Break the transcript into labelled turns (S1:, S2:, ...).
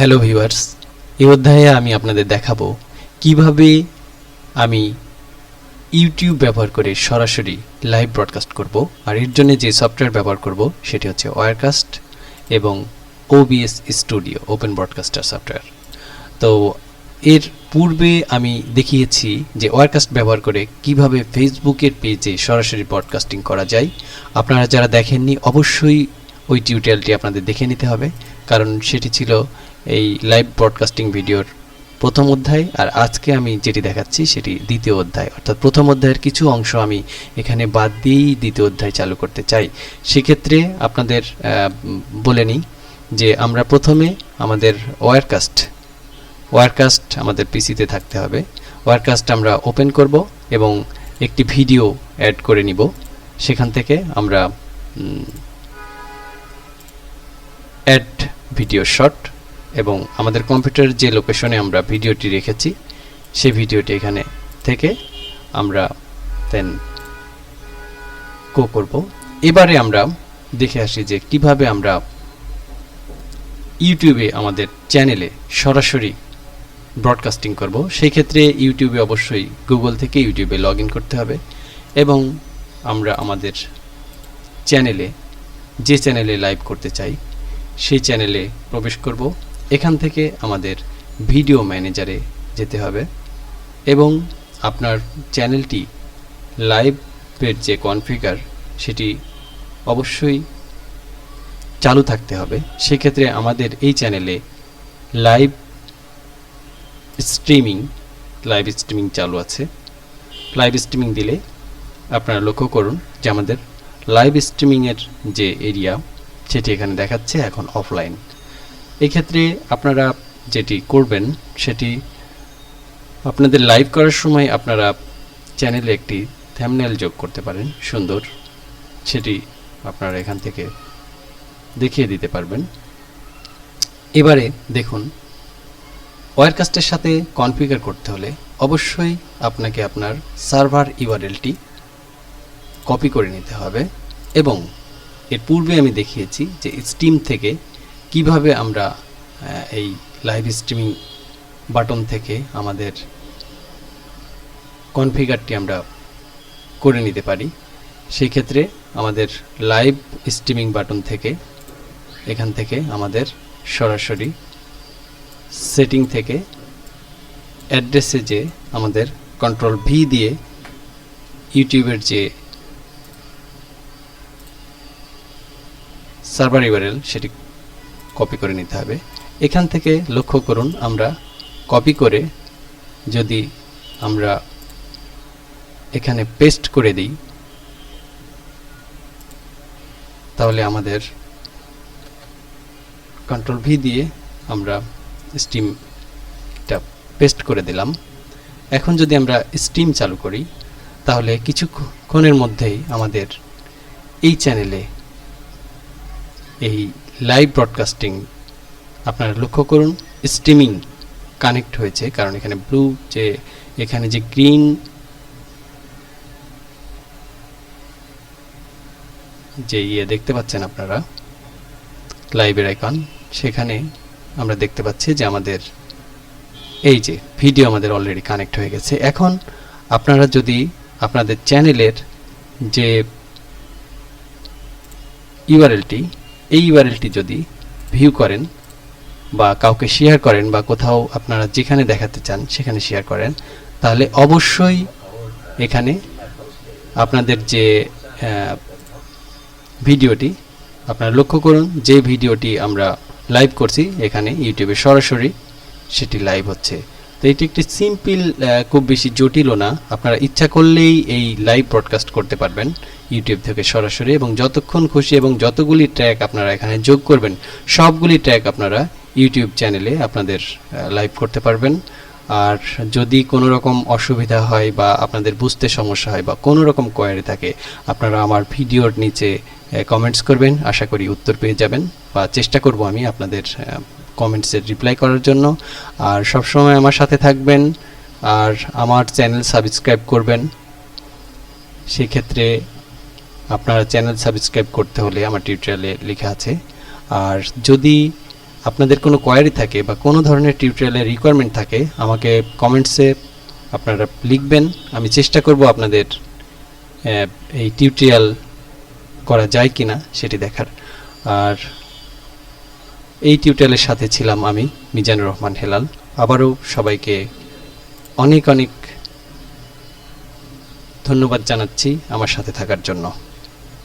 S1: Hello viewers এই অধ্যায়ে আমি আপনাদের দেখাবো কীভাবে আমি ইউটিউব ব্যবহার করে সরাসরি লাইভ ব্রডকাস্ট করব, আর এর জন্য যে সফটওয়্যার ব্যবহার করব, সেটি হচ্ছে ওয়ারকাস্ট এবং OBS studio open broadcaster software তো এর পূর্বে আমি দেখিয়েছি যে ওয়ারকাস্ট ব্যবহার করে কীভাবে ফেসবুকের পেজে সরাসরি ব্রডকাস্টিং করা যায়। আপনারা যারা দেখেননি, অবশ্যই ওই টিউটোরিয়ালটি আপনাদের দেখে নিতে হবে, কারণ সেটি ছিল এই লাইভ ব্রডকাস্টিং ভিডিওর প্রথম অধ্যায়, আর আজকে আমি যেটি দেখাচ্ছি সেটি দ্বিতীয় অধ্যায়। অর্থাৎ প্রথম অধ্যায়ের কিছু অংশ আমি এখানে বাদ দিয়েই দ্বিতীয় অধ্যায় চালু করতে চাই। সেক্ষেত্রে আপনাদের বলে নিই যে আমরা প্রথমে আমাদের ওয়ারকাস্ট ওয়ারকাস্ট আমাদের পিসিতে থাকতে হবে। ওয়ারকাস্ট আমরা ওপেন করব এবং একটি ভিডিও অ্যাড করে নিব। সেখান থেকে আমরা অ্যাড ভিডিও শট এবং আমাদের কম্পিউটারের যে লোকেশনে আমরা ভিডিওটি রেখেছি, সেই ভিডিওটি এখানে থেকে আমরা দেন কো করব। এবারে আমরা দেখে আসি যে কীভাবে আমরা ইউটিউবে আমাদের চ্যানেলে সরাসরি ব্রডকাস্টিং করব। সেই ক্ষেত্রে ইউটিউবে অবশ্যই গুগল থেকে ইউটিউবে লগ করতে হবে এবং আমরা আমাদের চ্যানেলে যে চ্যানেলে লাইভ করতে চাই, সেই চ্যানেলে প্রবেশ করব। এখান থেকে আমাদের ভিডিও ম্যানেজারে যেতে হবে এবং আপনার চ্যানেলটি লাইভের যে কনফিগার সেটি অবশ্যই চালু থাকতে হবে। সেক্ষেত্রে আমাদের এই চ্যানেলে লাইভ স্ট্রিমিং লাইভ স্ট্রিমিং চালু আছে। লাইভ স্ট্রিমিং দিলে আপনারা লক্ষ্য করুন যে আমাদের লাইভ স্ট্রিমিংয়ের যে এরিয়া সেটি এখানে দেখাচ্ছে এখন অফলাইন। এক্ষেত্রে আপনারা যেটি করবেন, সেটি আপনাদের লাইভ করার সময় আপনারা চ্যানেলে একটি থ্যামনেল যোগ করতে পারেন, সুন্দর। সেটি আপনারা এখান থেকে দেখিয়ে দিতে পারবেন। এবারে দেখুন ওয়ারকাস্টের সাথে কনফিগার করতে হলে অবশ্যই আপনাকে আপনার সার্ভার ইউআরএলটি কপি করে নিতে হবে এবং এর পূর্বে আমি দেখিয়েছি যে স্টিম থেকে কীভাবে আমরা এই লাইভ স্ট্রিমিং বাটন থেকে আমাদের কনফিগারটি আমরা করে নিতে পারি সেই ক্ষেত্রে আমাদের লাইভ স্ট্রিমিং বাটন থেকে, এখান থেকে আমাদের সরাসরি সেটিং থেকে অ্যাড্রেসে যে আমাদের কন্ট্রোল ভি দিয়ে ইউটিউবের যে সার্ভার ইউআরএল সেটি কপি করে নিতে হবে। এখান থেকে লক্ষ্য করুন, আমরা কপি করে যদি আমরা এখানে পেস্ট করে দিই, তাহলে আমাদের কন্ট্রোল ভি দিয়ে আমরা স্টিমটা পেস্ট করে দিলাম। এখন যদি আমরা স্টিম চালু করি, তাহলে কিছুক্ষণের মধ্যেই আমাদের এই চ্যানেলে এই লাইভ ব্রডকাস্টিং আপনারা লক্ষ্য করুন স্ট্রিমিং কানেক্ট হয়েছে, কারণ এখানে ব্লু যে, এখানে যে গ্রিন যে ইয়ে দেখতে পাচ্ছেন আপনারা লাইভের আইকন সেখানে আমরা দেখতে পাচ্ছি যে আমাদের, এই যে ভিডিও আমাদের অলরেডি কানেক্ট হয়ে গেছে। এখন আপনারা যদি আপনাদের চ্যানেলের যে ইউআরএলটি এই ইউআরএলটি যদি ভিউ করেন বা কাউকে শেয়ার করেন বা কোথাও আপনারা যেখানে দেখাতে চান সেখানে শেয়ার করেন, তাহলে অবশ্যই এখানে আপনাদের যে ভিডিওটি, আপনারা লক্ষ্য করুন যে ভিডিওটি আমরা লাইভ করছি, এখানে ইউটিউবে সরাসরি সেটি লাইভ হচ্ছে। তো এটি একটি সিম্পল খুব বেশি জটিলও না। আপনারা ইচ্ছা করলেই এই লাইভ ব্রডকাস্ট করতে পারবেন। ইউটিউব থেকে সরাসরি এবং যতক্ষণ খুশি এবং যতগুলি ট্র্যাক আপনারা এখানে যোগ করবেন, সবগুলি ট্র্যাক আপনারা ইউটিউব চ্যানেলে আপনাদের লাইভ করতে পারবেন। আর যদি কোনো রকম অসুবিধা হয় বা আপনাদের বুঝতে সমস্যা হয় বা কোনো রকম কোয়ারি থাকে, আপনারা আমার ভিডিওর নিচে কমেন্টস করবেন, আশা করি উত্তর পেয়ে যাবেন বা চেষ্টা করব আমি আপনাদের কমেন্টসের রিপ্লাই করার জন্য। আর সবসময় আমার সাথে থাকবেন আর আমার চ্যানেল সাবস্ক্রাইব করবেন। সেক্ষেত্রে আপনারা চ্যানেল সাবস্ক্রাইব করতে হলে আমার টিউটোরিয়ালে লেখা আছে। আর যদি আপনাদের কোনো কোয়ারি থাকে বা কোনো ধরনের টিউটোরিয়ালের রিকোয়ারমেন্ট থাকে, আমাকে কমেন্টসে আপনারা লিখবেন। আমি চেষ্টা করব আপনাদের এই টিউটোরিয়াল করা যায় কিনা সেটি দেখার। আর এই টিউটোরিয়ালের সাথে ছিলাম আমি, মিজানুর রহমান হেলাল। আবারও সবাইকে অনেক অনেক ধন্যবাদ জানাচ্ছি আমার সাথে থাকার জন্য।